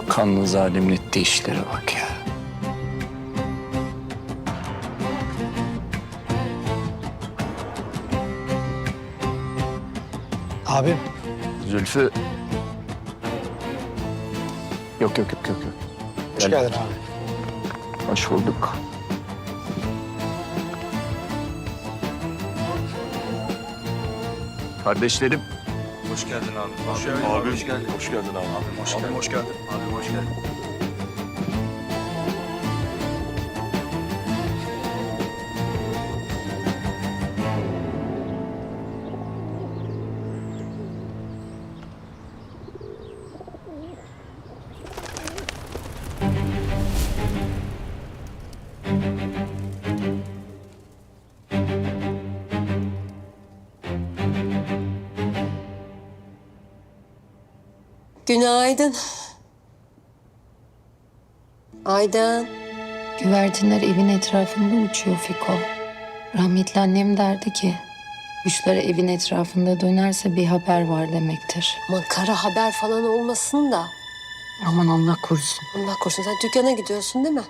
Kanlı zalimin ettiği işlere bak ya. Abim Zülfü. Yok yok yok yok. yok. hoş Gel. geldin abi. Hoş bulduk. Kardeşlerim. Hoş geldin abi. Hoş geldin. Abi hoş geldin. Hoş geldin abi. Abi hoş geldin. hoş geldin. Abi hoş geldin. Günaydın. Aydan. Güvercinler evin etrafında uçuyor Fiko. Rahmetli annem derdi ki... ...kuşlar evin etrafında dönerse bir haber var demektir. Aman kara haber falan olmasın da. Aman Allah korusun. Allah korusun sen dükkana gidiyorsun değil mi?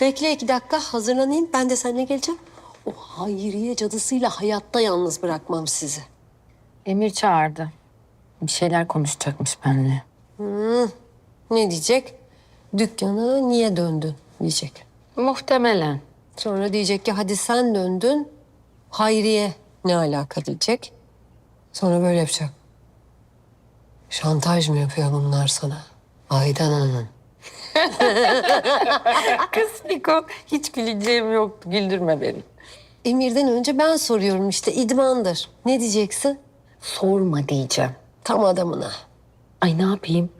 Bekle iki dakika hazırlanayım ben de seninle geleceğim. O Hayriye cadısıyla hayatta yalnız bırakmam sizi. Emir çağırdı. Bir şeyler konuşacakmış benimle. Ne diyecek? Dükkana niye döndün diyecek. Muhtemelen. Sonra diyecek ki hadi sen döndün. Hayriye ne alaka diyecek. Sonra böyle yapacak. Şantaj mı yapıyor bunlar sana? Aydan Hanım. Kız Fiko hiç güleceğim yoktu. Güldürme beni. Emir'den önce ben soruyorum işte idmandır. Ne diyeceksin? Sorma diyeceğim. Tam adamına. Ay ne yapayım?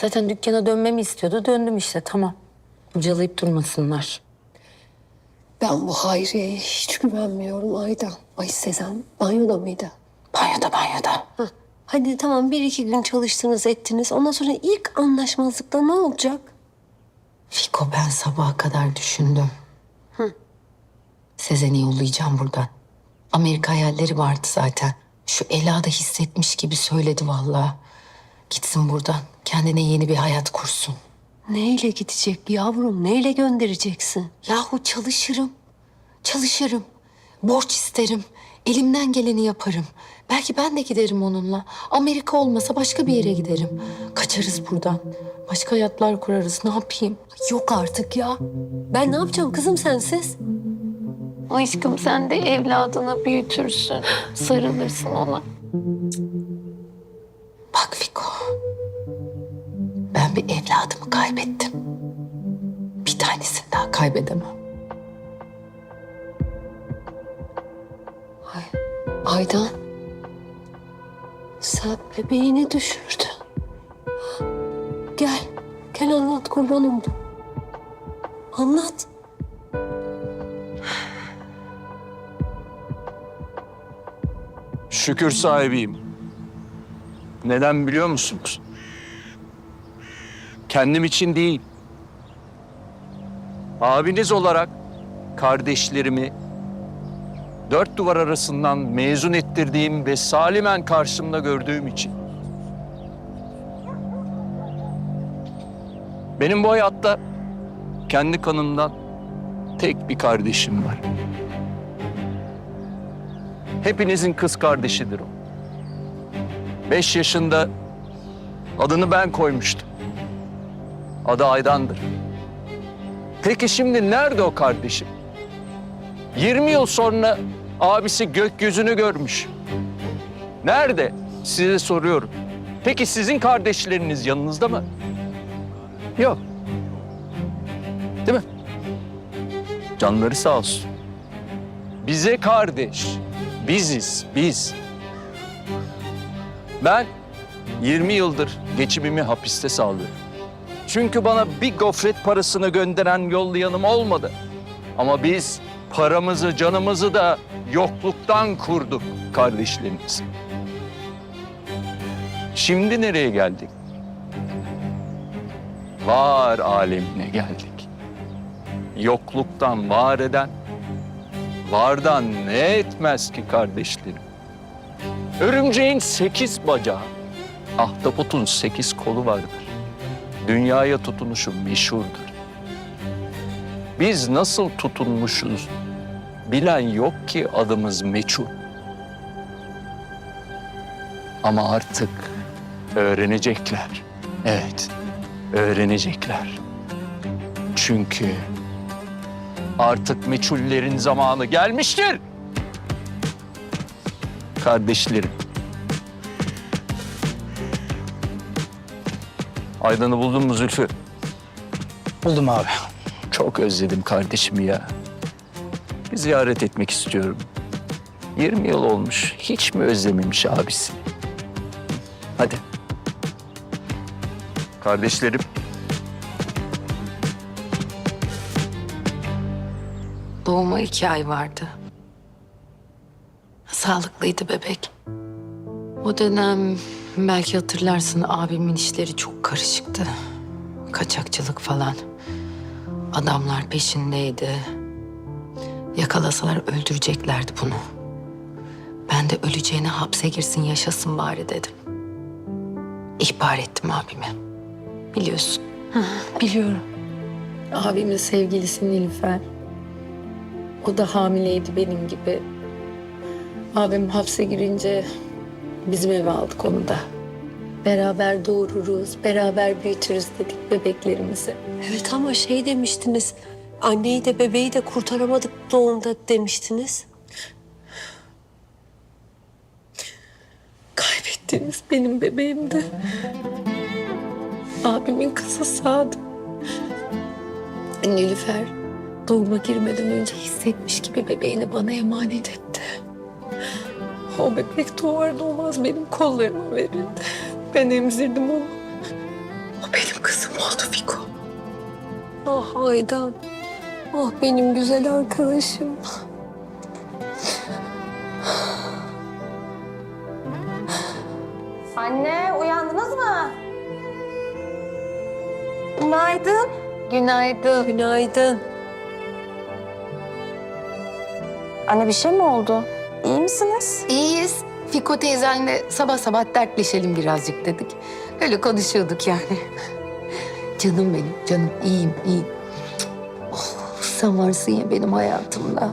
Zaten dükkana dönmemi istiyordu. Döndüm işte tamam. Ucalayıp durmasınlar. Ben bu Hayriye'ye hiç güvenmiyorum Aydan. Ay Sezen banyoda mıydı? Banyoda banyoda. Hah. Hadi tamam bir iki gün çalıştınız ettiniz. Ondan sonra ilk anlaşmazlıkta ne olacak? Fiko ben sabaha kadar düşündüm. Sezen'i yollayacağım buradan. Amerika hayalleri vardı zaten. Şu Ela da hissetmiş gibi söyledi vallahi. Gitsin buradan. Kendine yeni bir hayat kursun. Neyle gidecek yavrum? Neyle göndereceksin? Yahu çalışırım. Çalışırım. Borç isterim. Elimden geleni yaparım. Belki ben de giderim onunla. Amerika olmasa başka bir yere giderim. Kaçarız buradan. Başka hayatlar kurarız. Ne yapayım? Yok artık ya. Ben ne yapacağım kızım sensiz? Aşkım sen de evladını büyütürsün. Sarılırsın ona. Bir evladımı kaybettim. Bir tanesini daha kaybedemem. Ay, Aydan. Sen bebeğini düşürdün. Gel. Gel anlat kurban oldum. Anlat. Şükür sahibiyim. Neden biliyor musunuz? Kendim için değil. Abiniz olarak kardeşlerimi dört duvar arasından mezun ettirdiğim ve salimen karşımda gördüğüm için. Benim bu hayatta kendi kanımdan tek bir kardeşim var. Hepinizin kız kardeşidir o. Beş yaşında adını ben koymuştum. Adı Aydan'dır. Peki şimdi nerede o kardeşim? 20 yıl sonra abisi gökyüzünü görmüş. Nerede? Size soruyorum. Peki sizin kardeşleriniz yanınızda mı? Yok. Değil mi? Canları sağ olsun. Bize kardeş. Biziz, biz. Ben 20 yıldır geçimimi hapiste sağlıyorum. Çünkü bana bir gofret parasını gönderen yollayanım olmadı. Ama biz paramızı, canımızı da yokluktan kurduk kardeşlerimiz. Şimdi nereye geldik? Var alemine geldik. Yokluktan var eden, vardan ne etmez ki kardeşlerim? Örümceğin sekiz bacağı, ahtapotun sekiz kolu vardır. Dünyaya tutunuşu meşhurdur. Biz nasıl tutunmuşuz bilen yok ki adımız meçhul. Ama artık öğrenecekler. Evet, öğrenecekler. Çünkü artık meçhullerin zamanı gelmiştir. Kardeşlerim. Aydın'ı buldun mu Zülfü? Buldum abi. Çok özledim kardeşimi ya. Bir ziyaret etmek istiyorum. 20 yıl olmuş. Hiç mi özlememiş abisi? Hadi. Kardeşlerim. Doğuma iki ay vardı. Sağlıklıydı bebek. O dönem belki hatırlarsın abimin işleri çok karışıktı. Kaçakçılık falan. Adamlar peşindeydi. Yakalasalar öldüreceklerdi bunu. Ben de öleceğine hapse girsin yaşasın bari dedim. İhbar ettim abime. Biliyorsun. Biliyorum. Abimin sevgilisi Nilüfer. O da hamileydi benim gibi. Abim hapse girince bizim eve aldık onu da. Beraber doğururuz, beraber büyütürüz dedik bebeklerimizi. Evet ama şey demiştiniz. Anneyi de bebeği de kurtaramadık doğumda demiştiniz. Kaybettiğimiz benim bebeğimdi. Abimin kızı Sadık. Nilüfer doğuma girmeden önce hissetmiş gibi bebeğini bana emanet etti. O bebek doğar doğmaz benim kollarıma verildi. Ben emzirdim onu. O benim kızım oldu Fiko. Ah Aydan. Ah benim güzel arkadaşım. Anne uyandınız mı? Günaydın. Günaydın. Günaydın. Anne bir şey mi oldu? İyi misiniz? İyiyiz. Fiko teyzenle sabah sabah dertleşelim birazcık dedik. Öyle konuşuyorduk yani. canım benim, canım. iyiyim, iyiyim. Oh, sen varsın ya benim hayatımda.